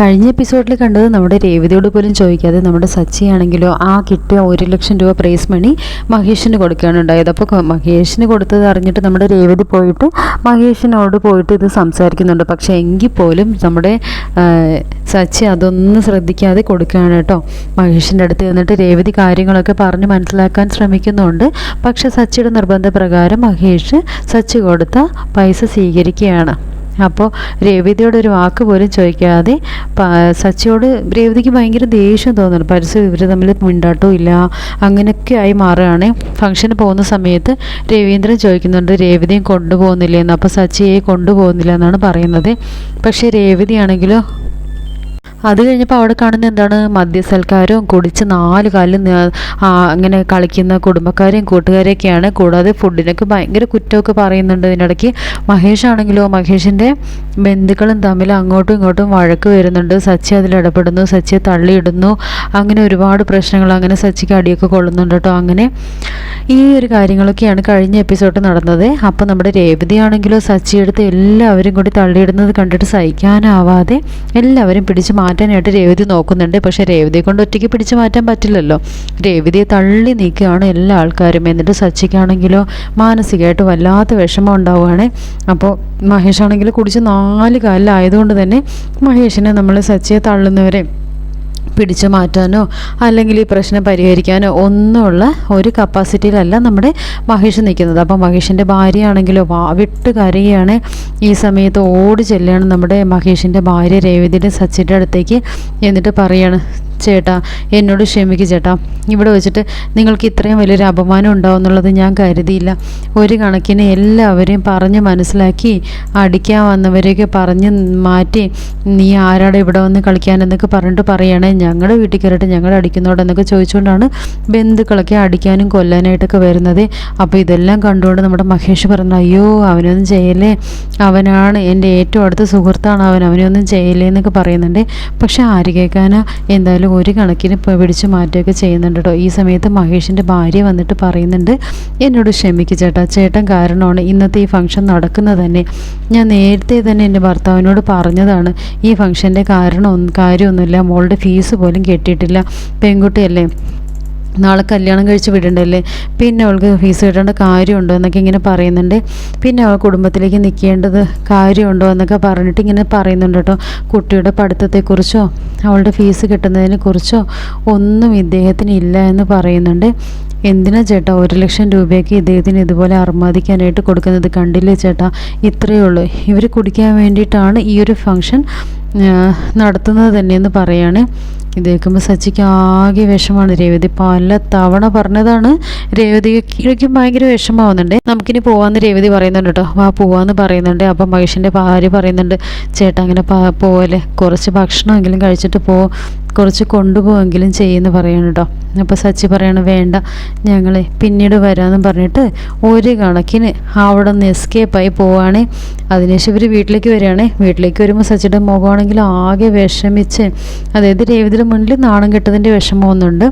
കഴിഞ്ഞ എപ്പിസോഡിൽ കണ്ടത് നമ്മുടെ രേവതിയോട് പോലും ചോദിക്കാതെ നമ്മുടെ സച്ചിയാണെങ്കിലോ ആ കിട്ടിയ ഒരു ലക്ഷം രൂപ പ്രൈസ് മണി മഹേഷിന് കൊടുക്കുകയാണ് ഉണ്ടായത്. അപ്പോൾ മഹേഷിന് കൊടുത്തത് അറിഞ്ഞിട്ട് നമ്മുടെ രേവതി പോയിട്ട് മഹേഷിനോട് പോയിട്ട് ഇത് സംസാരിക്കുന്നുണ്ട്. പക്ഷേ എങ്കിൽ പോലും നമ്മുടെ സച്ചി അതൊന്നും ശ്രദ്ധിക്കാതെ കൊടുക്കുകയാണ് കേട്ടോ. മഹേഷിന്റെ അടുത്ത് ചെന്നിട്ട് രേവതി കാര്യങ്ങളൊക്കെ പറഞ്ഞ് മനസ്സിലാക്കാൻ ശ്രമിക്കുന്നുണ്ട്. പക്ഷേ സച്ചിയുടെ നിർബന്ധപ്രകാരം മഹേഷ് സച്ചി കൊടുത്ത പൈസ സ്വീകരിക്കുകയാണ്. അപ്പോൾ രേവതിയോട് ഒരു വാക്ക് പോലും ചോദിക്കാതെ സച്ചിയോട് രേവതിക്ക് ഭയങ്കര ദേഷ്യം തോന്നുന്നു. പരസ്യം ഇവർ തമ്മിൽ മിണ്ടാട്ടവും ഇല്ല അങ്ങനെയൊക്കെ ആയി മാറുകയാണ്. ഫംഗ്ഷന് പോകുന്ന സമയത്ത് രവീന്ദ്രൻ ചോദിക്കുന്നുണ്ട് രേവതിയും കൊണ്ടുപോകുന്നില്ലെന്ന് അപ്പോൾ സച്ചിയെ കൊണ്ടുപോകുന്നില്ല എന്നാണ് പറയുന്നത്. പക്ഷേ രേവതിയാണെങ്കിലോ അത് കഴിഞ്ഞപ്പോൾ അവിടെ കാണുന്ന എന്താണ് മദ്യസൽക്കാരവും കുടിച്ച് നാല് കാലിൽ അങ്ങനെ കളിക്കുന്ന കുടുംബക്കാരെയും കൂട്ടുകാരെയൊക്കെയാണ്. കൂടാതെ ഫുഡിനൊക്കെ ഭയങ്കര കുറ്റമൊക്കെ പറയുന്നുണ്ട് ഇതിനിടയ്ക്ക്. മഹേഷ് ആണെങ്കിലോ മഹേഷിന്റെ ബന്ധുക്കളും തമ്മിൽ അങ്ങോട്ടും ഇങ്ങോട്ടും വഴക്ക് വരുന്നുണ്ട്. സച്ചി അതിൽ ഇടപെടുന്നു സച്ചിയെ തള്ളിയിടുന്നു. അങ്ങനെ ഒരുപാട് പ്രശ്നങ്ങൾ അങ്ങനെ സച്ചിക്ക് അടിയൊക്കെ കൊള്ളുന്നുണ്ട് കേട്ടോ. അങ്ങനെ ഈ ഒരു കാര്യങ്ങളൊക്കെയാണ് കഴിഞ്ഞ എപ്പിസോഡ് നടന്നത്. അപ്പോൾ നമ്മുടെ രേവതി ആണെങ്കിലോ സച്ചി എടുത്ത് എല്ലാവരും കൂടി തള്ളിയിടുന്നത് കണ്ടിട്ട് സഹിക്കാനാവാതെ എല്ലാവരും പിടിച്ച് പിടിച്ചു മാറ്റാനായിട്ട് രേവതി നോക്കുന്നുണ്ട്. പക്ഷേ രേവതിയെ കൊണ്ട് ഒറ്റയ്ക്ക് പിടിച്ചു മാറ്റാൻ പറ്റില്ലല്ലോ. രേവതിയെ തള്ളി നീക്കുകയാണ് എല്ലാ ആൾക്കാരും. എന്നിട്ട് സച്ചിക്കാണെങ്കിലോ മാനസികമായിട്ട് വല്ലാത്ത വിഷമം ഉണ്ടാവുകയാണ്. അപ്പോൾ മഹേഷാണെങ്കിൽ കുടിച്ച് നാല് കാലിലായതുകൊണ്ട് തന്നെ മഹേഷിനെ നമ്മൾ സച്ചിയെ തള്ളുന്നവരെ പിടിച്ചു മാറ്റാനോ അല്ലെങ്കിൽ ഈ പ്രശ്നം പരിഹരിക്കാനോ ഒന്നുമുള്ള ഒരു കപ്പാസിറ്റിയിലല്ല നമ്മുടെ മഹേഷ് നിൽക്കുന്നത്. അപ്പം മഹേഷിന്റെ ഭാര്യയാണെങ്കിലോ വിട്ട് കരയാണ് ഈ സമയത്ത് ഓടി ചെല്ലുകയാണ് നമ്മുടെ മഹേഷിന്റെ ഭാര്യ രേവതിയുടെ സച്ചിന്റെ അടുത്തേക്ക്. എന്നിട്ട് പറയാണ് ചേട്ടാ എന്നോട് ക്ഷമിക്കുക ചേട്ടാ. ഇവിടെ വെച്ചിട്ട് നിങ്ങൾക്ക് ഇത്രയും വലിയൊരു അപമാനം ഉണ്ടാവും എന്നുള്ളത് ഞാൻ കരുതിയില്ല. ഒരു കണക്കിന് എല്ലാവരെയും പറഞ്ഞ് മനസ്സിലാക്കി അടിക്കാൻ വന്നവരെയൊക്കെ പറഞ്ഞ് മാറ്റി നീ ആരാടെ ഇവിടെ വന്ന് കളിക്കാനെന്നൊക്കെ പറഞ്ഞിട്ട് പറയണേ? ഞങ്ങളുടെ വീട്ടിൽ കയറിയിട്ട് ഞങ്ങൾ അടിക്കുന്നോടെന്നൊക്കെ ചോദിച്ചുകൊണ്ടാണ് ബന്ധുക്കളൊക്കെ അടിക്കാനും കൊല്ലാനായിട്ടൊക്കെ വരുന്നത്. അപ്പോൾ ഇതെല്ലാം കണ്ടുകൊണ്ട് നമ്മുടെ മഹേഷ് പറഞ്ഞു അയ്യോ അവനൊന്നും ചെയ്യലേ അവനാണ് എന്റെ ഏറ്റവും അടുത്ത സുഹൃത്താണ്. അവൻ അവനൊന്നും ചെയ്യലേ എന്നൊക്കെ പറയുന്നുണ്ട്. പക്ഷെ ആര് കേൾക്കാനാ? എന്തായാലും ഒരു കണക്കിന് പിടിച്ചു മാറ്റുകയൊക്കെ ചെയ്യുന്നുണ്ട് കേട്ടോ. ഈ സമയത്ത് മഹേഷിന്റെ ഭാര്യ വന്നിട്ട് പറയുന്നുണ്ട് എന്നോട് ക്ഷമിക്കുക ചേട്ടാ. ചേട്ടൻ കാരണമാണ് ഇന്നത്തെ ഈ ഫംഗ്ഷൻ നടക്കുന്നത് തന്നെ. ഞാൻ നേരത്തെ തന്നെ എന്റെ ഭർത്താവിനോട് പറഞ്ഞതാണ് ഈ ഫംഗ്ഷന്റെ കാരണം കാര്യമൊന്നുമില്ല. മോളുടെ ഫീസ് പോലും കെട്ടിയിട്ടില്ല. പെൺകുട്ടിയല്ലേ? നാളെ കല്യാണം കഴിച്ച് വിടണ്ടല്ലേ? പിന്നെ അവൾക്ക് ഫീസ് കിട്ടേണ്ട കാര്യമുണ്ടോ എന്നൊക്കെ ഇങ്ങനെ പറയുന്നുണ്ട്. പിന്നെ അവൾ കുടുംബത്തിലേക്ക് നിൽക്കേണ്ടത് കാര്യമുണ്ടോ എന്നൊക്കെ പറഞ്ഞിട്ട് ഇങ്ങനെ പറയുന്നുണ്ട് കേട്ടോ. കുട്ടിയുടെ പഠിത്തത്തെക്കുറിച്ചോ അവളുടെ ഫീസ് കിട്ടുന്നതിനെ കുറിച്ചോ ഒന്നും ഇദ്ദേഹത്തിന് ഇല്ല എന്ന് പറയുന്നുണ്ട്. എന്തിനാ ചേട്ടാ ഒരു ലക്ഷം രൂപയ്ക്ക് ഇദ്ദേഹത്തിന് ഇതുപോലെ അർമാദിക്കാനായിട്ട് കൊടുക്കുന്നത്? കണ്ടില്ലേ ചേട്ടാ? ഇത്രയേ ഉള്ളൂ. ഇവർ കുടിക്കാൻ വേണ്ടിയിട്ടാണ് ഈ ഒരു ഫംഗ്ഷൻ നടത്തുന്നത് തന്നെയെന്ന് പറയാണ്. ഇത് കേൾക്കുമ്പോൾ സച്ചിക്ക് ആകെ വിഷമമാണ്. രേവതി പല തവണ പറഞ്ഞതാണ്. രേവതിക്കും ഭയങ്കര വിഷമാവുന്നുണ്ട് നമുക്കിനി പോവാന്ന് രേവതി പറയുന്നുണ്ട് കേട്ടോ. ആ പോവാന്ന് പറയുന്നുണ്ട്. അപ്പം മഹേഷിന്റെ ഭാര്യ പറയുന്നുണ്ട് ചേട്ടാ അങ്ങനെ പോവല്ലേ? കുറച്ച് ഭക്ഷണമെങ്കിലും കഴിച്ചിട്ട് പോ. കുറച്ച് കൊണ്ടുപോവെങ്കിലും ചെയ്യുമെന്ന് പറയണം കേട്ടോ. അപ്പോൾ സച്ചി പറയണം വേണ്ട ഞങ്ങളെ പിന്നീട് വരാമെന്ന് പറഞ്ഞിട്ട് ഒരു കണക്കിന് അവിടെ നിന്ന് എസ്കേപ്പായി പോവാണ്. അതിനുശേഷം ഇവർ വീട്ടിലേക്ക് വരികയാണ്. വീട്ടിലേക്ക് വരുമ്പോൾ സച്ചിയുടെ മുഖമാണെങ്കിൽ ആകെ വിഷമിച്ച് അതായത് രേവതിയുടെ മുന്നിൽ നാണം കെട്ടതിന്റെ വിഷമമൊന്നുണ്ട്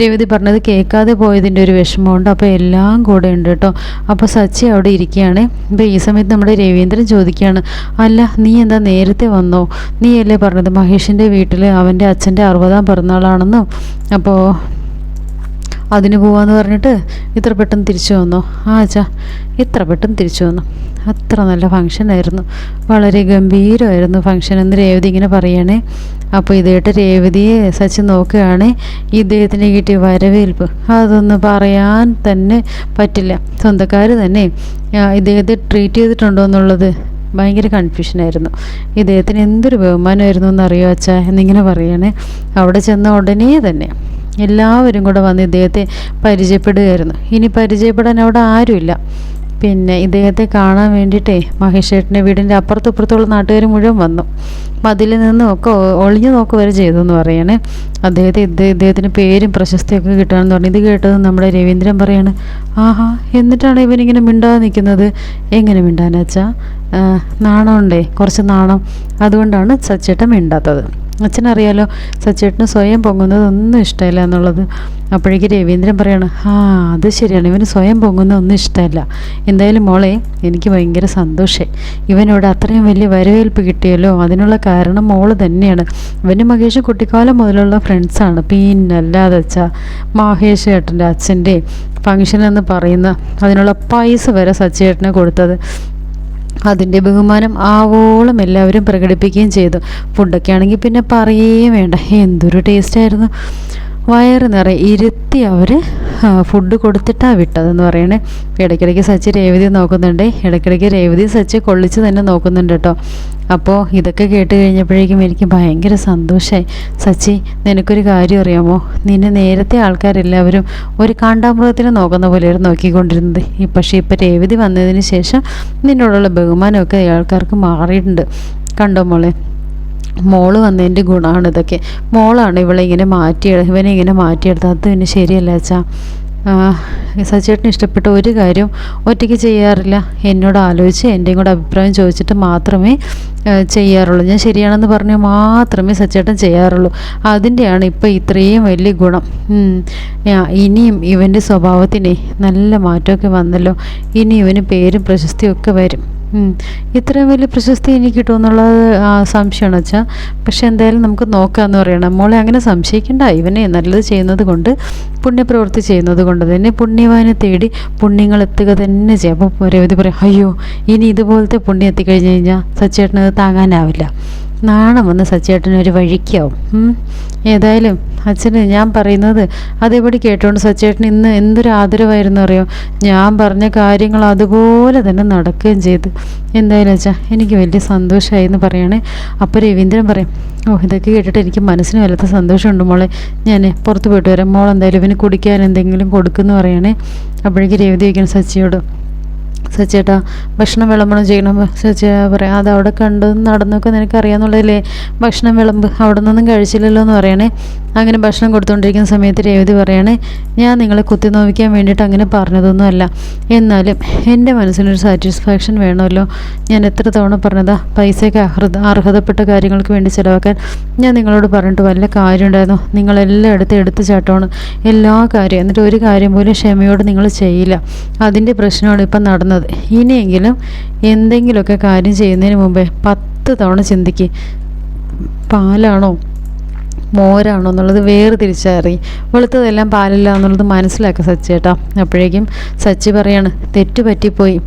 രേവതി പറഞ്ഞത് കേൾക്കാതെ പോയതിന്റെ ഒരു വിഷമമുണ്ട്. അപ്പോൾ എല്ലാം കൂടെ ഉണ്ട് കേട്ടോ. അപ്പോൾ സച്ചി അവിടെ ഇരിക്കുകയാണ്. അപ്പോൾ ഈ സമയത്ത് നമ്മുടെ രവീന്ദ്രൻ ചോദിക്കുകയാണ് അല്ല നീ എന്താ നേരത്തെ വന്നോ? നീ അല്ലേ പറഞ്ഞത് മഹേഷിന്റെ വീട്ടിൽ അവന്റെ അച്ഛന്റെ അറുപതാം പിറന്നാളാണെന്നും? അപ്പോൾ അതിന് പോവാന്ന് പറഞ്ഞിട്ട് ഇത്ര പെട്ടെന്ന് തിരിച്ചു വന്നോ? ആ ഇത്ര പെട്ടെന്ന് തിരിച്ചു വന്നു? അത്ര നല്ല ഫങ്ഷനായിരുന്നു വളരെ ഗംഭീരമായിരുന്നു ഫങ്ഷൻ എന്ന് രേവതി ഇങ്ങനെ പറയണേ. അപ്പോൾ ഇതേട്ട് രേവതിയെ സച്ചിൻ നോക്കുകയാണ് ഇദ്ദേഹത്തിന് കിട്ടിയ വരവേൽപ്പ്. അതൊന്ന് പറയാൻ തന്നെ പറ്റില്ല. സ്വന്തക്കാർ തന്നെ ഇദ്ദേഹത്തെ ട്രീറ്റ് ചെയ്തിട്ടുണ്ടോ എന്നുള്ളത് ഭയങ്കര കൺഫ്യൂഷനായിരുന്നു ഇദ്ദേഹത്തിന് എന്തൊരു ബഹുമാനമായിരുന്നു എന്നറിയോ അച്ഛാ? എന്നിങ്ങനെ പറയണേ. അവിടെ ചെന്ന ഉടനെ തന്നെ എല്ലാവരും കൂടെ വന്ന് ഇദ്ദേഹത്തെ പരിചയപ്പെടുകയായിരുന്നു. ഇനി പരിചയപ്പെടാൻ അവിടെ ആരുമില്ല. പിന്നെ ഇദ്ദേഹത്തെ കാണാൻ വേണ്ടിയിട്ടേ മഹേഷ് ചേട്ടന്റെ വീടിന്റെ അപ്പുറത്തും ഇപ്പുറത്തുള്ള നാട്ടുകാർ മുഴുവൻ വന്നു. മതിലിൽ നിന്നുമൊക്കെ ഒളിഞ്ഞു നോക്ക് വരെ ചെയ്തു എന്ന് പറയണേ. അദ്ദേഹത്തെ ഇദ്ദേ- ഇദ്ദേഹത്തിന് പേരും പ്രശസ്തിയൊക്കെ കിട്ടുകയാണെന്ന് പറഞ്ഞു. ഇത് കേട്ടത് നമ്മുടെ രവീന്ദ്രൻ പറയാണ് ആഹാ എന്നിട്ടാണ് ഇവനിങ്ങനെ മിണ്ടാതെ നിൽക്കുന്നത്? എങ്ങനെ മിണ്ടാനാച്ചാ നാണമുണ്ടേ കുറച്ച് നാണം. അതുകൊണ്ടാണ് സച്ചേട്ടൻ മിണ്ടാത്തത്. അച്ഛനറിയാലോ സച്ചേട്ടന് സ്വയം പൊങ്ങുന്നതൊന്നും ഇഷ്ടമില്ല എന്നുള്ളത്. അപ്പോഴേക്ക് രവീന്ദ്രൻ പറയാണ് ആ അത് ശരിയാണ്. ഇവന് സ്വയം പൊങ്ങുന്നതൊന്നും ഇഷ്ടമല്ല. എന്തായാലും മോളെ എനിക്ക് ഭയങ്കര സന്തോഷമായി ഇവനോട് അത്രയും വലിയ വരവേൽപ്പ് കിട്ടിയല്ലോ. അതിനുള്ള കാരണം മോൾ തന്നെയാണ്. ഇവന് മഹേഷ് കുട്ടിക്കാലം മുതലുള്ള ഫ്രണ്ട്സാണ് പിന്നല്ലാതെ അച്ഛാ മഹേഷ് ഏട്ടന്റെ അച്ഛന്റെ ഫങ്ഷൻ എന്ന് പറയുന്ന അതിനുള്ള പൈസ വരെ സച്ചേട്ടനെ കൊടുത്തത്. അതിന്റെ ബഹുമാനം ആവോളം എല്ലാവരും പ്രകടിപ്പിക്കുകയും ചെയ്തു. ഫുഡൊക്കെ ആണെങ്കിൽ പിന്നെ പറയുകയും വേണ്ട. എന്തൊരു ടേസ്റ്റായിരുന്നു വയറ് നിറയെ ഇരുത്തി അവർ ഫുഡ് കൊടുത്തിട്ടാണ് വിട്ടതെന്ന് പറയണേ. ഇടയ്ക്കിടയ്ക്ക് സച്ചി രേവതി നോക്കുന്നുണ്ട്. ഇടയ്ക്കിടയ്ക്ക് രേവതി സച്ചി കൊള്ളിച്ച് തന്നെ നോക്കുന്നുണ്ട് കേട്ടോ. അപ്പോൾ ഇതൊക്കെ കേട്ട് കഴിഞ്ഞപ്പോഴേക്കും എനിക്ക് ഭയങ്കര സന്തോഷമായി സച്ചി നിനക്കൊരു കാര്യം അറിയാമോ? നിന്നെ നേരത്തെ ആൾക്കാരെല്ലാവരും ഒരു കാണ്ടാമൃഗത്തിനെ നോക്കുന്ന പോലെയായിരുന്നു നോക്കിക്കൊണ്ടിരുന്നത്. ഈ പക്ഷേ ഇപ്പോൾ രേവതി വന്നതിന് ശേഷം നിന്നോടുള്ള ബഹുമാനമൊക്കെ ആൾക്കാർക്ക് മാറിയിട്ടുണ്ട്. കണ്ടോ മോളെ? മോൾ വന്നതിന്റെ ഗുണമാണ് ഇതൊക്കെ. മോളാണ് ഇവളെ ഇങ്ങനെ മാറ്റി ഇവനെ ഇങ്ങനെ മാറ്റിയെടുത്തത്. അത് പിന്നെ ശരിയല്ല അച്ഛാ. സച്ചേട്ടന് ഇഷ്ടപ്പെട്ട ഒരു കാര്യം ഒറ്റയ്ക്ക് ചെയ്യാറില്ല. എന്നോട് ആലോചിച്ച് എന്റെയും കൂടെ അഭിപ്രായം ചോദിച്ചിട്ട് മാത്രമേ ചെയ്യാറുള്ളൂ. ഞാൻ ശരിയാണെന്ന് പറഞ്ഞാൽ മാത്രമേ സച്ചേട്ടൻ ചെയ്യാറുള്ളൂ. അതിന്റെയാണ് ഇപ്പോൾ ഇത്രയും വലിയ ഗുണം. ഇനിയും ഇവന്റെ സ്വഭാവത്തിനെ നല്ല മാറ്റമൊക്കെ വന്നല്ലോ. ഇനി ഇവന് പേരും പ്രശസ്തിയൊക്കെ വരും. ഇത്രയും വലിയ പ്രശസ്തി എനിക്ക് കിട്ടുമെന്നുള്ളത് സംശയമാണ് വെച്ചാൽ പക്ഷെ എന്തായാലും നമുക്ക് നോക്കാമെന്ന് പറയണം. മോളെ അങ്ങനെ സംശയിക്കേണ്ട. ഇവനെ നല്ലത് ചെയ്യുന്നത് കൊണ്ട് പുണ്യപ്രവൃത്തി ചെയ്യുന്നത് കൊണ്ട് തന്നെ പുണ്യവാനെ തേടി പുണ്യങ്ങൾ എത്തുക തന്നെ ചെയ്യും. അപ്പോൾ രവതി പറയും അയ്യോ ഇനി ഇതുപോലത്തെ പുണ്യം എത്തിക്കഴിഞ്ഞ് കഴിഞ്ഞാൽ സച്ചേട്ടനത് താങ്ങാനാവില്ല. നാണം വന്ന് സച്ചേട്ടന് ഒരു വഴിക്കാവും. ഏതായാലും അച്ഛന് ഞാൻ പറയുന്നത് അതേപടി കേട്ടോണ്ട് സച്ചേട്ടൻ ഇന്ന് എന്തൊരു ആദരവായിരുന്നു അറിയോ? ഞാൻ പറഞ്ഞ കാര്യങ്ങൾ അതുപോലെ തന്നെ നടക്കുകയും ചെയ്തു. എന്തായാലും അച്ഛാ എനിക്ക് വലിയ സന്തോഷമായി എന്ന് പറയണേ. അപ്പോൾ രവീന്ദ്രൻ പറയും ഓ ഇതൊക്കെ കേട്ടിട്ട് എനിക്ക് മനസ്സിന് വല്ലാത്ത സന്തോഷമുണ്ട് മോളെ. ഞാൻ പുറത്ത് പോയിട്ട് വരാം. മോൾ എന്തായാലും ഇവന് കുടിക്കാൻ എന്തെങ്കിലും കൊടുക്കുമെന്ന് പറയണേ. അപ്പോഴേക്ക് രേവതി വയ്ക്കണം സച്ചിയോട്. സച്ചേട്ടാ ഭക്ഷണം വിളമ്പണം ചെയ്യണം സച്ചേ പറയാം അത് അവിടെ കണ്ട് നടന്നൊക്കെ നിനക്കറിയാമെന്നുള്ളതല്ലേ ഭക്ഷണം വിളമ്പ് അവിടെ നിന്നൊന്നും കഴിച്ചില്ലല്ലോ എന്ന് പറയണേ. അങ്ങനെ ഭക്ഷണം കൊടുത്തുകൊണ്ടിരിക്കുന്ന സമയത്ത് രേവതി പറയണേ ഞാൻ നിങ്ങളെ കുത്തി നോവിക്കാൻ വേണ്ടിയിട്ട് അങ്ങനെ പറഞ്ഞതൊന്നുമല്ല. എന്നാലും എന്റെ മനസ്സിനൊരു സാറ്റിസ്ഫാക്ഷൻ വേണമല്ലോ. ഞാൻ എത്ര തവണ പറഞ്ഞതാ പൈസയ്ക്ക് അർഹത അർഹതപ്പെട്ട കാര്യങ്ങൾക്ക് വേണ്ടി ചിലവാക്കാൻ ഞാൻ നിങ്ങളോട് പറഞ്ഞിട്ട് വല്ല കാര്യം ഉണ്ടായിരുന്നു നിങ്ങളെല്ലാം എടുത്ത് എടുത്ത് ചാട്ടമാണ് എല്ലാ കാര്യം. എന്നിട്ട് ഒരു കാര്യം പോലും ക്ഷമയോട് നിങ്ങൾ ചെയ്യില്ല. അതിന്റെ പ്രശ്നമാണ് ഇപ്പം നടന്നത്. ഇനിയെങ്കിലും എന്തെങ്കിലുമൊക്കെ കാര്യം ചെയ്യുന്നതിന് മുമ്പേ പത്ത് തവണ ചിന്തിക്ക്. പാലാണോ? മോരാണോ എന്നുള്ളത് വേറെ തിരിച്ചറിയും. വെളുത്തതെല്ലാം പാലില്ല എന്നുള്ളത് മനസ്സിലാക്കുക സച്ചേട്ടാ അപ്പോഴേക്കും സച്ചി പറയാണ് തെറ്റ് പറ്റിപ്പോയി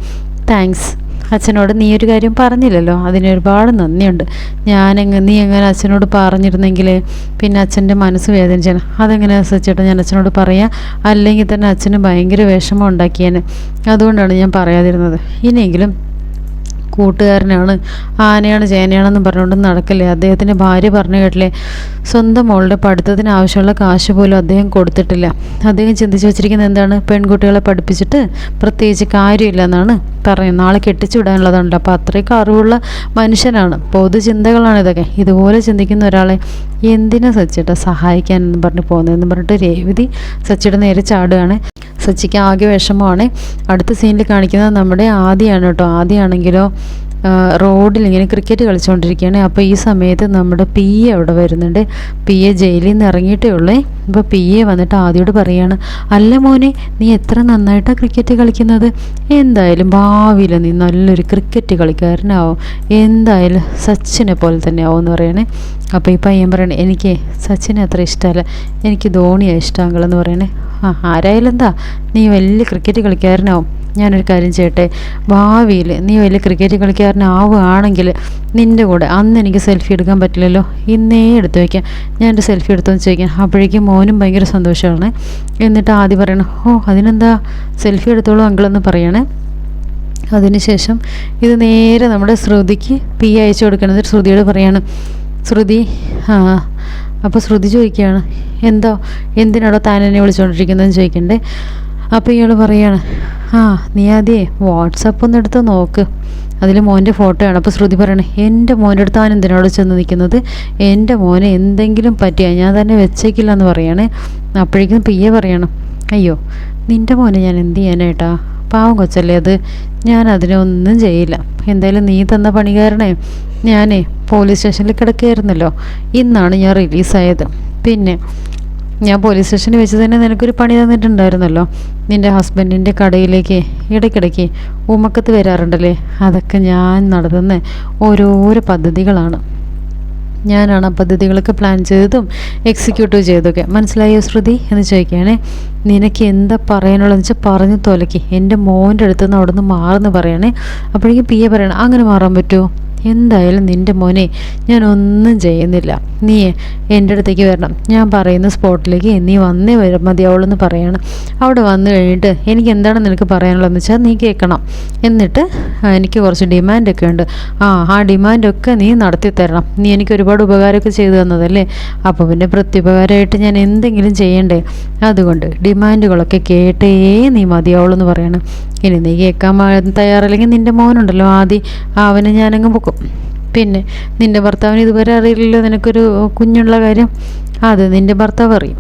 താങ്ക്സ് അച്ഛനോട് നീ ഒരു കാര്യം പറഞ്ഞില്ലല്ലോ? അതിന് ഒരുപാട് നന്ദിയുണ്ട്. ഞാനെങ്ങ നീ എങ്ങനെ അച്ഛനോട് പറഞ്ഞിരുന്നെങ്കിൽ പിന്നെ അച്ഛന്റെ മനസ്സ് വേദനിച്ചാണ്. അതെങ്ങനെ സച്ചേട്ടൻ ഞാൻ അച്ഛനോട് പറയാം? അല്ലെങ്കിൽ തന്നെ അച്ഛന് ഭയങ്കര വിഷമം ഉണ്ടാക്കിയേനെ. അതുകൊണ്ടാണ് ഞാൻ പറയാതിരുന്നത്. ഇനിയെങ്കിലും കൂട്ടുകാരനാണ് ആനയാണ് ചേനയാണെന്ന് പറഞ്ഞുകൊണ്ട് നടക്കില്ലേ. അദ്ദേഹത്തിന്റെ ഭാര്യ പറഞ്ഞു കേട്ടില്ലേ സ്വന്തം മോളുടെ പഠിത്തത്തിന് ആവശ്യമുള്ള കാശ് പോലും അദ്ദേഹം കൊടുത്തിട്ടില്ല. അദ്ദേഹം ചിന്തിച്ചു വെച്ചിരിക്കുന്നത് എന്താണ്? പെൺകുട്ടികളെ പഠിപ്പിച്ചിട്ട് പ്രത്യേകിച്ച് കാര്യമില്ല എന്നാണ് പറയുന്നത്. നാളെ കെട്ടിച്ചു വിടാനുള്ളതാണല്ലോ. അപ്പോൾ അത്രയ്ക്ക് അറിവുള്ള മനുഷ്യനാണ്. പൊതുചിന്തകളാണ് ഇതൊക്കെ. ഇതുപോലെ ചിന്തിക്കുന്ന ഒരാളെ എന്തിനാ സച്ചിട്ട സഹായിക്കാനെന്ന് പറഞ്ഞ് പോകുന്നതെന്ന് പറഞ്ഞിട്ട് രേവതി സച്ചിയുടെ നേരെ ചാടുകയാണ്. സച്ചിക്ക് ആകെ വിഷമമാണ്. അടുത്ത സീനിൽ കാണിക്കുന്നത് നമ്മുടെ ആദ്യമാണ് കേട്ടോ. ആദ്യമാണെങ്കിലോ റോഡിൽ ഇങ്ങനെ ക്രിക്കറ്റ് കളിച്ചുകൊണ്ടിരിക്കുകയാണ് അപ്പോൾ ഈ സമയത്ത് നമ്മുടെ പി എ അവിടെ വരുന്നുണ്ട്. പി എ ജയിലിൽ നിന്ന് ഇറങ്ങിയിട്ടേ ഉള്ളേ. അപ്പോൾ പി എ വന്നിട്ട് ആദ്യോട് പറയാണ് അല്ല മോനെ നീ എത്ര നന്നായിട്ടാണ് ക്രിക്കറ്റ് കളിക്കുന്നത്? എന്തായാലും ഭാവിയിൽ നീ നല്ലൊരു ക്രിക്കറ്റ് കളിക്കാരനാവും. എന്തായാലും സച്ചിനെ പോലെ തന്നെ ആവും എന്ന് പറയണേ. അപ്പോൾ ഈ പയ്യൻ പറയണേ എനിക്ക് സച്ചിനെ അത്ര ഇഷ്ടമല്ല. എനിക്ക് ധോണിയാണ് ഇഷ്ടമെങ്കിലെന്ന് പറയണേ. ആ ആരായാലും എന്താ? നീ വലിയ ക്രിക്കറ്റ് കളിക്കാരനാവും. ഞാനൊരു കാര്യം ചെയ്യട്ടെ? ഭാവിയിൽ നീ വലിയ ക്രിക്കറ്റ് കളിക്കാരനാവുകയാണെങ്കിൽ നിന്റെ കൂടെ അന്ന് എനിക്ക് സെൽഫി എടുക്കാൻ പറ്റില്ലല്ലോ. ഇന്നേ എടുത്ത് വയ്ക്കാം ഞാൻ എന്റെ സെൽഫി എടുത്തെന്ന് ചോദിക്കാം. അപ്പോഴേക്കും മോനും ഭയങ്കര സന്തോഷമാണ്. എന്നിട്ട് ആദ്യം പറയണം ഓ അതിനെന്താ? സെൽഫി എടുത്തോളൂ അങ്കിളെന്ന് പറയണേ. അതിനുശേഷം ഇത് നേരെ നമ്മുടെ ശ്രുതിക്ക് പി അയച്ചു കൊടുക്കണത് ശ്രുതിയോട് പറയാണ് ശ്രുതി അപ്പോൾ ശ്രുതി ചോദിക്കുകയാണ് എന്തോ? എന്തിനാണോ താൻ എന്നെ വിളിച്ചുകൊണ്ടിരിക്കുന്നതെന്ന് ചോദിക്കണ്ടേ? അപ്പോൾ ഇയാൾ പറയാണ് ആ നീ അതേ വാട്സപ്പ് ഒന്ന് എടുത്ത് നോക്ക്. അതിൽ മോന്റെ ഫോട്ടോയാണ്. അപ്പോൾ ശ്രുതി പറയണേ എന്റെ മോന്റെ അടുത്ത് അവൻ എന്തിനോട് ചെന്ന് നിൽക്കുന്നത്? എന്റെ മോനെ എന്തെങ്കിലും പറ്റിയാ? ഞാൻ തന്നെ വെച്ചേക്കില്ല എന്ന് പറയണേ. അപ്പോഴേക്കും പിയെ പറയണം അയ്യോ നിന്റെ മോനെ ഞാൻ എന്ത് ചെയ്യാനായിട്ടാ പാവം കൊച്ചല്ലേ അത്. ഞാൻ അതിനൊന്നും ചെയ്യില്ല. എന്തായാലും നീ തന്ന പണികാരനെ ഞാനേ പോലീസ് സ്റ്റേഷനിൽ കിടക്കുകയായിരുന്നല്ലോ. ഇന്നാണ് ഞാൻ റിലീസായത്. പിന്നെ ഞാൻ പോലീസ് സ്റ്റേഷനിൽ വെച്ച് തന്നെ നിനക്കൊരു പണി തന്നിട്ടുണ്ടായിരുന്നല്ലോ. നിന്റെ ഹസ്ബൻഡിന്റെ കടയിലേക്ക് ഇടയ്ക്കിടയ്ക്ക് ഉമക്കത്ത് വരാറുണ്ടല്ലേ? അതൊക്കെ ഞാൻ നടത്തുന്ന ഓരോരോ പദ്ധതികളാണ്. ഞാനാണ് ആ പദ്ധതികളൊക്കെ പ്ലാൻ ചെയ്തതും എക്സിക്യൂട്ടീവ് ചെയ്തതൊക്കെ. മനസ്സിലായോ ശ്രുതി? എന്ന് ചോദിക്കുകയാണേ നിനക്ക് എന്താ പറയാനുള്ളതെന്ന് വെച്ചാൽ പറഞ്ഞു തൊലക്കി. എന്റെ മോന്റെ അടുത്ത് നിന്ന് അവിടെ നിന്ന് മാറുന്നു പറയണേ. അപ്പോഴേക്കും പി എ പറയണം അങ്ങനെ മാറാൻ പറ്റുമോ? എന്തായാലും നിന്റെ മോനെ ഞാൻ ഒന്നും ചെയ്യുന്നില്ല. നീ എന്റെ അടുത്തേക്ക് വരണം. ഞാൻ പറയുന്ന സ്പോട്ടിലേക്ക് നീ വന്നേ മതിയാവുള്ളൂ പറയാണ്. അവിടെ വന്നു കഴിഞ്ഞിട്ട് എനിക്ക് എന്താണ് നിനക്ക് പറയാനുള്ളതെന്ന് വെച്ചാൽ നീ കേൾക്കണം. എന്നിട്ട് എനിക്ക് കുറച്ച് ഡിമാൻഡൊക്കെ ഉണ്ട്. ആ ആ ഡിമാൻഡൊക്കെ നീ നടത്തി തരണം. നീ എനിക്ക് ഒരുപാട് ഉപകാരമൊക്കെ ചെയ്തു തന്നതല്ലേ? അപ്പോൾ പിന്നെ പ്രത്യുപകാരമായിട്ട് ഞാൻ എന്തെങ്കിലും ചെയ്യണ്ടേ? അതുകൊണ്ട് ഡിമാൻഡുകളൊക്കെ കേട്ടേ നീ മതിയാവുള്ളൂ എന്ന് പറയണം. ഇനി നീ കേൾക്കാൻ തയ്യാറില്ലെങ്കിൽ നിന്റെ മോനുണ്ടല്ലോ ആദ്യം അവനെ ഞാനങ്ങ് പൊക്കും. പിന്നെ നിന്റെ ഭർത്താവിന് ഇതുവരെ അറിയില്ലല്ലോ നിനക്കൊരു കുഞ്ഞുള്ള കാര്യം. അത് നിന്റെ ഭർത്താവ് അറിയും.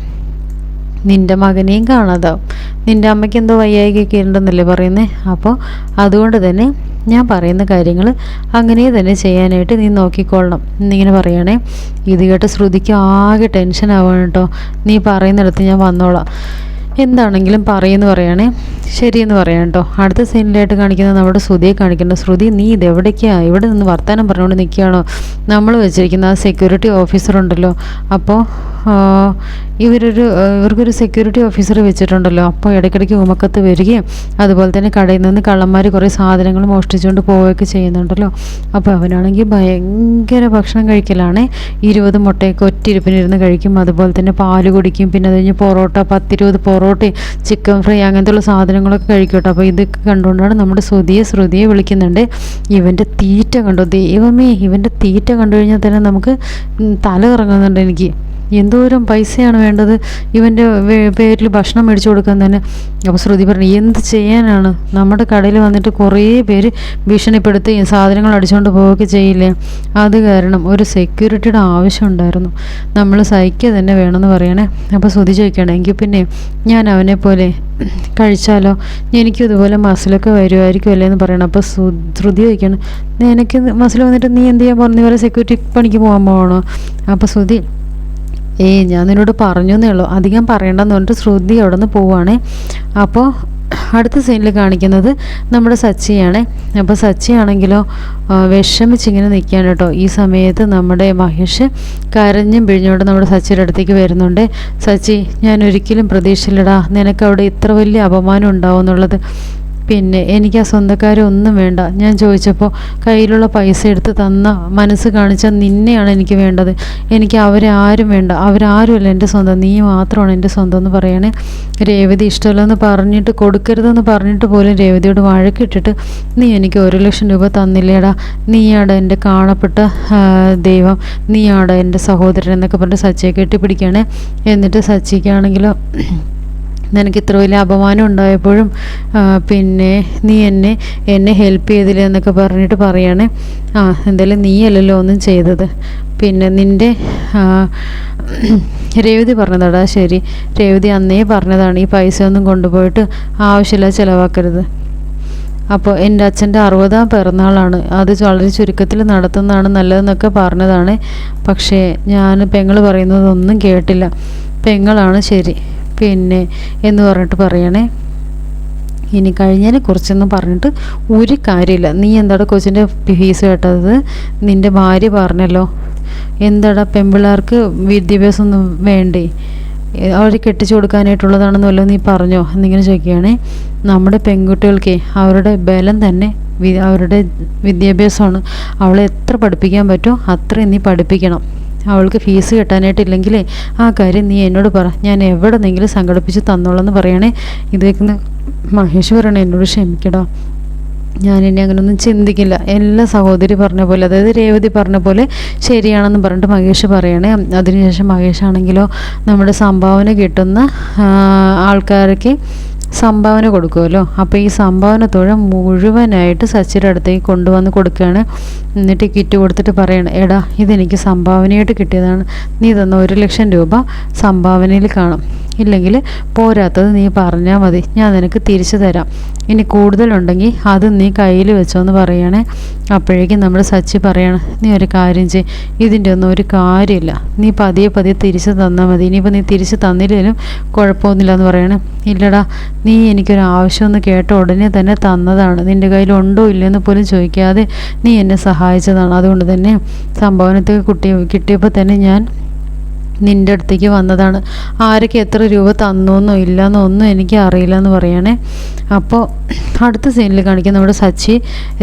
നിന്റെ മകനെയും കാണാതാവും നിന്റെ അമ്മയ്ക്ക് എന്തോ വയ്യായികയൊക്കെ ഉണ്ടെന്നല്ലേ പറയുന്നത് അപ്പോൾ അതുകൊണ്ട് തന്നെ ഞാൻ പറയുന്ന കാര്യങ്ങൾ അങ്ങനെ തന്നെ ചെയ്യാനായിട്ട് നീ നോക്കിക്കൊള്ളണം. എന്നിങ്ങനെ പറയണേ. ഇത് കേട്ട് ശ്രുതിക്ക് ആകെ ടെൻഷൻ ആവാണ് കേട്ടോ. നീ പറയുന്നിടത്ത് ഞാൻ വന്നോളാം. എന്താണെങ്കിലും പറയുമെന്ന് പറയണേ. ശരിയെന്ന് പറയാം കേട്ടോ. അടുത്ത സീനിലായിട്ട് കാണിക്കുന്നത് നമ്മുടെ ശ്രുതിയെ കാണിക്കേണ്ട ശ്രുതി നീ ഇത് എവിടേക്കാണ് ഇവിടെ നിന്ന് വർത്തമാനം പറഞ്ഞുകൊണ്ട് നിൽക്കുകയാണോ? നമ്മൾ വെച്ചിരിക്കുന്ന ആ സെക്യൂരിറ്റി ഓഫീസർ ഉണ്ടല്ലോ. അപ്പോൾ ഇവരൊരു ഇവർക്കൊരു സെക്യൂരിറ്റി ഓഫീസർ വെച്ചിട്ടുണ്ടല്ലോ. അപ്പോൾ ഇടയ്ക്കിടയ്ക്ക് ഉമക്കത്ത് വരികയും അതുപോലെ തന്നെ കടയിൽ നിന്ന് കള്ളന്മാർ കുറേ സാധനങ്ങൾ മോഷ്ടിച്ചുകൊണ്ട് പോവുകയൊക്കെ ചെയ്യുന്നുണ്ടല്ലോ. അപ്പോൾ അവനാണെങ്കിൽ ഭയങ്കര ഭക്ഷണം കഴിക്കലാണ്. ഇരുപത് മുട്ടയൊക്കെ ഒറ്റിരിപ്പിനിരുന്ന് കഴിക്കും. അതുപോലെ തന്നെ പാൽ കുടിക്കും. പിന്നെ അത് കഴിഞ്ഞ് പൊറോട്ട പത്തിരുപത് പൊറോട്ടയും ചിക്കൻ ഫ്രൈ അങ്ങനത്തെയുള്ള സാധനങ്ങളൊക്കെ കഴിക്കട്ടോ. അപ്പോൾ ഇതൊക്കെ കണ്ടുകൊണ്ടാണ് നമ്മുടെ ശ്രുതിയെ ശ്രുതിയെ വിളിക്കുന്നുണ്ട്. ഇവന്റെ തീറ്റ കണ്ടോ? ദൈവമേ ഇവന്റെ തീറ്റ കണ്ടു കഴിഞ്ഞാൽ തന്നെ നമുക്ക് തല കറങ്ങുന്നുണ്ട് എനിക്ക്. എന്തോരം പൈസയാണ് വേണ്ടത്? ഇവന്റെ പേരിൽ ഭക്ഷണം മേടിച്ചു തന്നെ. അപ്പോൾ ശ്രുതി പറഞ്ഞു എന്ത് ചെയ്യാനാണ്? നമ്മുടെ കടയിൽ വന്നിട്ട് കുറേ പേര് ഭീഷണിപ്പെടുത്തി സാധനങ്ങൾ അടിച്ചുകൊണ്ട് പോവുകയൊക്കെ ചെയ്യില്ലേ? അത് കാരണം ഒരു സെക്യൂരിറ്റിയുടെ ആവശ്യം ഉണ്ടായിരുന്നു. നമ്മൾ സഹിക്കുക തന്നെ വേണമെന്ന് പറയണേ. അപ്പോൾ ശ്രുതി ചോദിക്കണം എങ്കിൽ പിന്നെ ഞാൻ അവനെ പോലെ കഴിച്ചാലോ? എനിക്കും ഇതുപോലെ മസിലൊക്കെ വരുമായിരിക്കും അല്ലേ എന്ന് പറയണം. അപ്പോൾ ശ്രു- ശ്രുതി ചോദിക്കണം എനിക്ക് മസിൽ വന്നിട്ട് നീ എന്ത് ചെയ്യാൻ പറഞ്ഞു പോലെ സെക്യൂരിറ്റി പണിക്ക് പോകാൻ പോകണോ അപ്പോൾ ശ്രുതി ഏയ് ഞാൻ നിന്നോട് പറഞ്ഞു എന്നേ ഉള്ളൂ. അധികം പറയണ്ടെന്ന് പറഞ്ഞിട്ട് ശ്രുതി അവിടെ നിന്ന് പോവുകയാണേ അപ്പോൾ അടുത്ത സീനിൽ കാണിക്കുന്നത് നമ്മുടെ സച്ചിയാണ്. അപ്പോൾ സച്ചിയാണെങ്കിലോ വിഷമിച്ചിങ്ങനെ നിൽക്കുകയാണ് കേട്ടോ. ഈ സമയത്ത് നമ്മുടെ മഹേഷ് കരഞ്ഞും പിഴിഞ്ഞുകൊണ്ട് നമ്മുടെ സച്ചിയുടെ അടുത്തേക്ക് വരുന്നുണ്ട്. സച്ചി ഞാൻ ഒരിക്കലും പ്രതീക്ഷയില്ലടാ നിനക്ക് അവിടെ ഇത്ര വലിയ അപമാനം ഉണ്ടാവും എന്നുള്ളത് പിന്നെ എനിക്ക് ആ സ്വന്തക്കാരെ ഒന്നും വേണ്ട. ഞാൻ ചോദിച്ചപ്പോൾ കയ്യിലുള്ള പൈസ എടുത്ത് തന്ന മനസ്സ് കാണിച്ച നിന്നെയാണ് എനിക്ക് വേണ്ടത്. എനിക്ക് അവരെ ആരും വേണ്ട. അവരാരുമല്ല എന്റെ സ്വന്തം. നീ മാത്രമാണ് എന്റെ സ്വന്തം എന്ന് പറയണേ. രേവതി ഇഷ്ടമല്ലെന്ന് പറഞ്ഞിട്ട് കൊടുക്കരുതെന്ന് പറഞ്ഞിട്ട് പോലും രേവതിയോട് വഴക്കിട്ടിട്ട് നീ എനിക്ക് ഒരു ലക്ഷം രൂപ തന്നില്ലേടാ. നീയാടാ എന്റെ കാണപ്പെട്ട ദൈവം. നീയാടാ എന്റെ സഹോദരൻ എന്നൊക്കെ പറഞ്ഞിട്ട് സച്ചിയെ കെട്ടിപ്പിടിക്കുകയാണ് എന്നിട്ട് സച്ചിക്കാണെങ്കിലോ നിനക്ക് ഇത്ര വലിയ അപമാനം ഉണ്ടായപ്പോഴും പിന്നെ നീ എന്നെ എന്നെ ഹെൽപ്പ് ചെയ്തില്ല എന്നൊക്കെ പറഞ്ഞിട്ട് പറയണേ. ആ എന്തായാലും നീയല്ലല്ലോ ഒന്നും ചെയ്തത്. പിന്നെ നിന്റെ രേവതി പറഞ്ഞതാടാ ശരി. രേവതി അന്നേ പറഞ്ഞതാണ് ഈ പൈസ ഒന്നും കൊണ്ടുപോയിട്ട് ആവശ്യമില്ല ചിലവാക്കരുത്. അപ്പോൾ എന്റെ അച്ഛന്റെ അറുപതാം പിറന്നാളാണ്. അത് വളരെ ചുരുക്കത്തിൽ നടത്തുന്നതാണ് നല്ലതെന്നൊക്കെ പറഞ്ഞതാണ്. പക്ഷേ ഞാൻ പെങ്ങൾ പറയുന്നതൊന്നും കേട്ടില്ല. പെങ്ങളാണ് ശരി. പിന്നെ എന്ന് പറഞ്ഞിട്ട് പറയണേ. ഇനി കഴിഞ്ഞതിനെ കുറിച്ചൊന്നും പറഞ്ഞിട്ട് ഒരു കാര്യമില്ല. നീ എന്താടാ കൊച്ചിന്റെ ഫീസ് കേട്ടത്? നിന്റെ ഭാര്യ പറഞ്ഞല്ലോ. എന്താടാ പെമ്പിള്ളേർക്ക് വിദ്യാഭ്യാസം ഒന്നും വേണ്ടേ? അവർ കെട്ടിച്ചു കൊടുക്കാനായിട്ടുള്ളതാണെന്നല്ലോ നീ പറഞ്ഞോ? എന്നിങ്ങനെ ചോദിക്കുകയാണേ. നമ്മുടെ പെൺകുട്ടികൾക്ക് അവരുടെ ബലം തന്നെ അവരുടെ വിദ്യാഭ്യാസമാണ്. അവളെ എത്ര പഠിപ്പിക്കാൻ പറ്റുമോ അത്രയും നീ പഠിപ്പിക്കണം. അവൾക്ക് ഫീസ് കിട്ടാനായിട്ടില്ലെങ്കിലേ ആ കാര്യം നീ എന്നോട് പറ. ഞാൻ എവിടെ നിന്നെങ്കിലും സംഘടിപ്പിച്ച് തന്നോളെന്ന് പറയണേ. ഇത് വെക്കുന്ന മഹേഷ് പറയണേ എന്നോട് ക്ഷമിക്കടാ. ഞാൻ ഇനി അങ്ങനെയൊന്നും ചിന്തിക്കില്ല. എല്ലാ സഹോദരി പറഞ്ഞ പോലെ അതായത് രേവതി പറഞ്ഞ പോലെ ശരിയാണെന്ന് പറഞ്ഞിട്ട് മഹേഷ് പറയണേ. അതിനുശേഷം മഹേഷ് ആണെങ്കിലോ നമ്മുടെ സംഭാവന കിട്ടുന്ന ആൾക്കാർക്ക് സംഭാവന കൊടുക്കുമല്ലോ. അപ്പോൾ ഈ സംഭാവന തുഴ മുഴുവനായിട്ട് സച്ചിയുടെ അടുത്തേക്ക് കൊണ്ടുവന്ന് കൊടുക്കുകയാണ്. എന്നിട്ട് കിറ്റ് കൊടുത്തിട്ട് പറയണം എടാ ഇതെനിക്ക് സംഭാവനയായിട്ട് കിട്ടിയതാണ്. നീ തന്ന ഒരു ലക്ഷം രൂപ സംഭാവനയിൽ കാണും. ഇല്ലെങ്കിൽ പോരാത്തത് നീ പറഞ്ഞാൽ മതി. ഞാൻ നിനക്ക് തിരിച്ചു തരാം. ഇനി കൂടുതലുണ്ടെങ്കിൽ അത് നീ കയ്യിൽ വെച്ചോന്ന് പറയണേ. അപ്പോഴേക്കും നമ്മൾ സച്ചി പറയണം നീ ഒരു കാര്യം ചെയ് ഇതിന്റെ ഒന്നും ഒരു കാര്യമില്ല. നീ പതിയെ പതിയെ തിരിച്ചു തന്നാൽ മതി. ഇനിയിപ്പോൾ നീ തിരിച്ചു തന്നില്ലെങ്കിലും കുഴപ്പമൊന്നുമില്ല എന്ന് പറയണേ. ഇല്ലടാ നീ എനിക്കൊരു ആവശ്യമൊന്ന് കേട്ട ഉടനെ തന്നെ തന്നതാണ്. നിന്റെ കയ്യിൽ ഉണ്ടോ ഇല്ലയെന്ന് പോലും ചോദിക്കാതെ നീ എന്നെ സഹായിച്ചതാണ്. അതുകൊണ്ട് തന്നെ സംഭാവനത്തിൽ കുട്ടി കിട്ടിയപ്പോൾ തന്നെ ഞാൻ നിന്റെ അടുത്തേക്ക് വന്നതാണ്. ആരൊക്കെ എത്ര രൂപ തന്നോന്നോ ഇല്ലയെന്നോ ഒന്നും എനിക്ക് അറിയില്ല എന്ന് പറയണേ. അപ്പോൾ അടുത്ത സീനിൽ കാണിക്കുന്ന നമ്മുടെ സച്ചി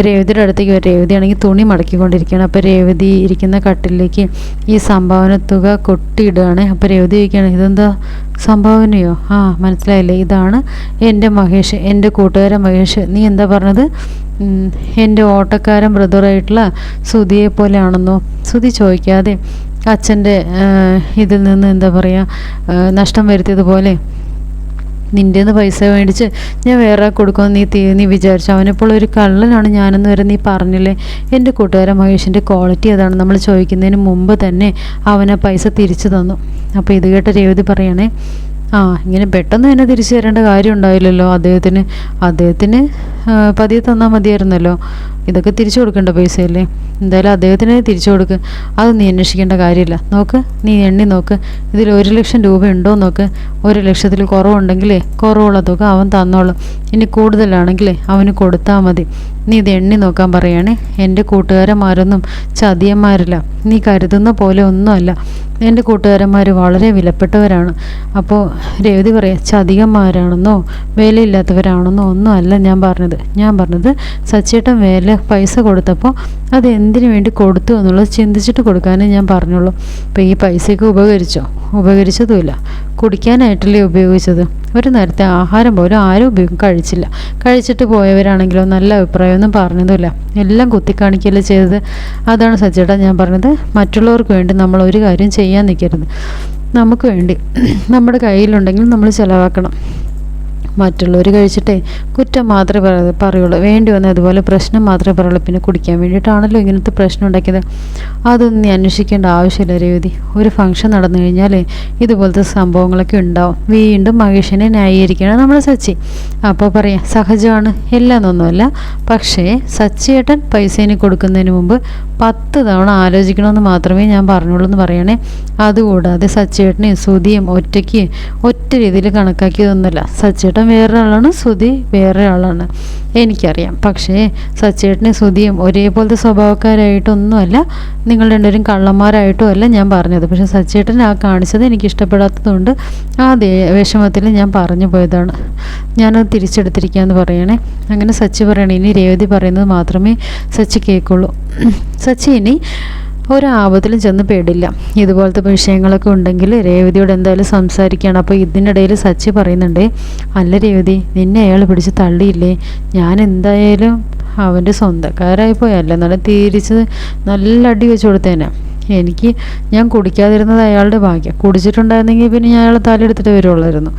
രേവതിയുടെ അടുത്തേക്ക് വരും. രേവതി ആണെങ്കിൽ തുണി മടക്കിക്കൊണ്ടിരിക്കുകയാണ്. അപ്പോൾ രേവതി ഇരിക്കുന്ന കട്ടിലേക്ക് ഈ സംഭാവന തുക കൊട്ടിയിടുകയാണ്. അപ്പോൾ രേവതി ചോദിക്കുകയാണ് ഇതെന്താ? സംഭാവനയോ? ആ മനസ്സിലായില്ലേ? ഇതാണ് എന്റെ മഹേഷ് എന്റെ കൂട്ടുകാരൻ മഹേഷ്. നീ എന്താ പറഞ്ഞത്? എന്റെ ഓട്ടക്കാരൻ ബ്രദറായിട്ടുള്ള സുധിയെ പോലെയാണെന്നോ സുധി ചോദിക്കാതെ അച്ഛന്റെ ഇതിൽ നിന്ന് എന്താ പറയുക നഷ്ടം വരുത്തിയതുപോലെ നിന്റെ നിന്ന് പൈസ മേടിച്ച് ഞാൻ വേറെ കൊടുക്കുമെന്ന് നീ തീ നീ വിചാരിച്ചു. അവനിപ്പോൾ ഒരു കള്ളനാണ് ഞാനെന്ന് വരെ നീ പറഞ്ഞില്ലേ? എന്റെ കൂട്ടുകാരൻ മഹേഷിന്റെ ക്വാളിറ്റി അതാണ്. നമ്മൾ ചോദിക്കുന്നതിന് മുമ്പ് തന്നെ അവനെ പൈസ തിരിച്ചു തന്നു. അപ്പോൾ ഇത് കേട്ട രേവതി പറയണേ ആ ഇങ്ങനെ പെട്ടെന്ന് തന്നെ തിരിച്ചു തരേണ്ട കാര്യം ഉണ്ടായില്ലല്ലോ. അദ്ദേഹത്തിന് അദ്ദേഹത്തിന് പതിയെ തന്നാൽ മതിയായിരുന്നല്ലോ. ഇതൊക്കെ തിരിച്ചു കൊടുക്കേണ്ട പൈസയല്ലേ? എന്തായാലും അദ്ദേഹത്തിന് തിരിച്ചു കൊടുക്ക്. അത് നീ അന്വേഷിക്കേണ്ട കാര്യമില്ല. നോക്ക് നീ എണ്ണി നോക്ക്. ഇതിൽ ഒരു ലക്ഷം രൂപ ഉണ്ടോ നോക്ക്. ഒരു ലക്ഷത്തിൽ കുറവുണ്ടെങ്കിലേ കുറവുള്ള തുക അവൻ തന്നോളും. ഇനി കൂടുതലാണെങ്കിലേ അവന് കൊടുത്താൽ മതി. നീ ഇത് എണ്ണി നോക്കാൻ പറയണേ. എന്റെ കൂട്ടുകാരന്മാരൊന്നും ചതിയന്മാരില്ല. നീ കരുതുന്ന പോലെ ഒന്നുമല്ല. എന്റെ കൂട്ടുകാരന്മാർ വളരെ വിലപ്പെട്ടവരാണ്. അപ്പോൾ രേവതി പറയാം ചതികന്മാരാണെന്നോ വിലയില്ലാത്തവരാണെന്നോ ഒന്നുമല്ല ഞാൻ പറഞ്ഞത്. ഞാൻ പറഞ്ഞത് സച്ചേട്ടൻ വേല പൈസ കൊടുത്തപ്പോൾ അത് എന്തിനു വേണ്ടി കൊടുത്തു എന്നുള്ളത് ചിന്തിച്ചിട്ട് കൊടുക്കാനേ ഞാൻ പറഞ്ഞുള്ളൂ. അപ്പോൾ ഈ പൈസയൊക്കെ ഉപകരിച്ചോ? ഉപകരിച്ചതുമില്ല. കുടിക്കാനായിട്ടല്ലേ ഉപയോഗിച്ചത്? ഒരു നേരത്തെ ആഹാരം പോലും ആരും ഉപയോഗം കഴിച്ചില്ല. കഴിച്ചിട്ട് പോയവരാണെങ്കിലോ നല്ല അഭിപ്രായമൊന്നും പറഞ്ഞതുമില്ല. എല്ലാം കുത്തിക്കാണിക്കല്ലേ ചെയ്തത്? അതാണ് സച്ചേട്ടാ ഞാൻ പറഞ്ഞത്. മറ്റുള്ളവർക്ക് വേണ്ടി നമ്മൾ ഒരു കാര്യം ചെയ്യാൻ നിൽക്കരുത്. നമുക്ക് വേണ്ടി നമ്മുടെ കയ്യിലുണ്ടെങ്കിൽ നമ്മൾ ചിലവാക്കണം. മറ്റുള്ളവർ കഴിച്ചിട്ടേ കുറ്റം മാത്രമേ പറയുള്ളൂ. വേണ്ടി വന്ന അതുപോലെ പ്രശ്നം മാത്രമേ പറയുള്ളൂ. പിന്നെ കുടിക്കാൻ വേണ്ടിയിട്ടാണല്ലോ ഇങ്ങനത്തെ പ്രശ്നം ഉണ്ടാക്കിയത്. അതൊന്നും നീ അന്വേഷിക്കേണ്ട ആവശ്യമില്ല രേവതി. ഒരു ഫംഗ്ഷൻ നടന്നു കഴിഞ്ഞാലേ ഇതുപോലത്തെ സംഭവങ്ങളൊക്കെ ഉണ്ടാവും. വീണ്ടും മഹേഷിനെ ന്യായീകരിക്കണം നമ്മുടെ സച്ചി. അപ്പോൾ പറയാം സഹജമാണ്. എല്ലാന്നൊന്നുമല്ല. പക്ഷേ സച്ചിയേട്ടൻ പൈസേനെ കൊടുക്കുന്നതിന് മുമ്പ് പത്ത് തവണ ആലോചിക്കണമെന്ന് മാത്രമേ ഞാൻ പറഞ്ഞുള്ളൂ എന്ന് പറയണേ. അതുകൂടാതെ സച്ചിയേട്ടനെ സുതിയും ഒറ്റയ്ക്ക് ഒറ്റ രീതിയിൽ കണക്കാക്കിയതൊന്നുമല്ല. സച്ചേട്ടൻ വേറെ ആളാണ് സുധി വേറെ ആളാണ് എനിക്കറിയാം. പക്ഷേ സച്ചേട്ടനും സുധിയും ഒരേപോലത്തെ സ്വഭാവക്കാരായിട്ടൊന്നുമല്ല. നിങ്ങൾ രണ്ടുപേരും കള്ളന്മാരായിട്ടും അല്ല ഞാൻ പറഞ്ഞത്. പക്ഷേ സച്ചേട്ടൻ ആ കാണിച്ചത് എനിക്ക് ഇഷ്ടപ്പെടാത്തതുകൊണ്ട് ആ വിഷമത്തിൽ ഞാൻ പറഞ്ഞു പോയതാണ്. ഞാനത് തിരിച്ചെടുത്തിരിക്കുകയെന്ന് പറയണേ. അങ്ങനെ സച്ചി പറയണേ. ഇനി രേവതി പറയുന്നത് മാത്രമേ സച്ചി കേൾക്കുള്ളൂ. സച്ചി ഇനി ഒരാപത്തിലും ചെന്ന് പേടില്ല. ഇതുപോലത്തെ വിഷയങ്ങളൊക്കെ ഉണ്ടെങ്കിൽ രേവതിയോട് എന്തായാലും സംസാരിക്കുകയാണ് അപ്പോൾ ഇതിനിടയിൽ സച്ചി പറയുന്നുണ്ട് അല്ല രേവതി നിന്നെ അയാൾ പിടിച്ച് തള്ളിയില്ലേ? ഞാൻ എന്തായാലും അവന്റെ സ്വന്തക്കാരായി പോയല്ലേ നല്ല തിരിച്ച് നല്ല അടി വെച്ച് കൊടുത്തേനെ. എനിക്ക് ഞാൻ കുടിക്കാതിരുന്നത് അയാളുടെ ഭാഗ്യം. കുടിച്ചിട്ടുണ്ടായിരുന്നെങ്കിൽ പിന്നെ ഞാൻ അയാളെ തലയെടുത്തിട്ട് വരുള്ളായിരുന്നു.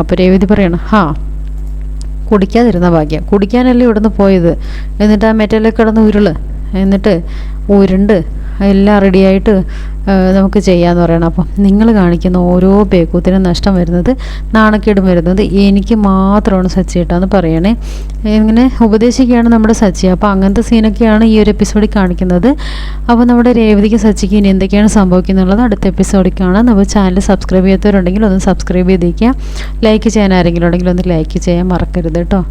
അപ്പോൾ രേവതി പറയണം ഹാ കുടിക്കാതിരുന്ന ഭാഗ്യം. കുടിക്കാനല്ലേ ഇവിടുന്ന് പോയത്? എന്നിട്ട് ആ മെറ്റലൊക്കെ കിടന്ന് ഉരുൾ. എന്നിട്ട് ഉരുണ്ട് എല്ലാം റെഡിയായിട്ട് നമുക്ക് ചെയ്യാമെന്ന് പറയണം. അപ്പം നിങ്ങൾ കാണിക്കുന്ന ഓരോ പേക്കൂത്തിനും നഷ്ടം വരുന്നത് നാണക്കേടും വരുന്നത് എനിക്ക് മാത്രമാണ് സച്ചിയേട്ടാന്ന് പറയണേ. ഇങ്ങനെ ഉപദേശിക്കുകയാണ് നമ്മുടെ സച്ചി. അപ്പോൾ അങ്ങനത്തെ സീനൊക്കെയാണ് ഈ ഒരു എപ്പിസോഡിൽ കാണിക്കുന്നത്. അപ്പോൾ നമ്മുടെ രേവതിക്ക് സച്ചിക്ക് ഇനി എന്തൊക്കെയാണ് സംഭവിക്കുന്നുള്ളത് അടുത്ത എപ്പിസോഡിൽ കാണാം. നമ്മൾ ചാനൽ സബ്സ്ക്രൈബ് ചെയ്യാത്തവരുണ്ടെങ്കിൽ ഒന്ന് സബ്സ്ക്രൈബ് ചെയ്തേക്കുക. ലൈക്ക് ചെയ്യാൻ ആരെങ്കിലും ഉണ്ടെങ്കിൽ ഒന്ന് ലൈക്ക് ചെയ്യാൻ മറക്കരുത് കേട്ടോ.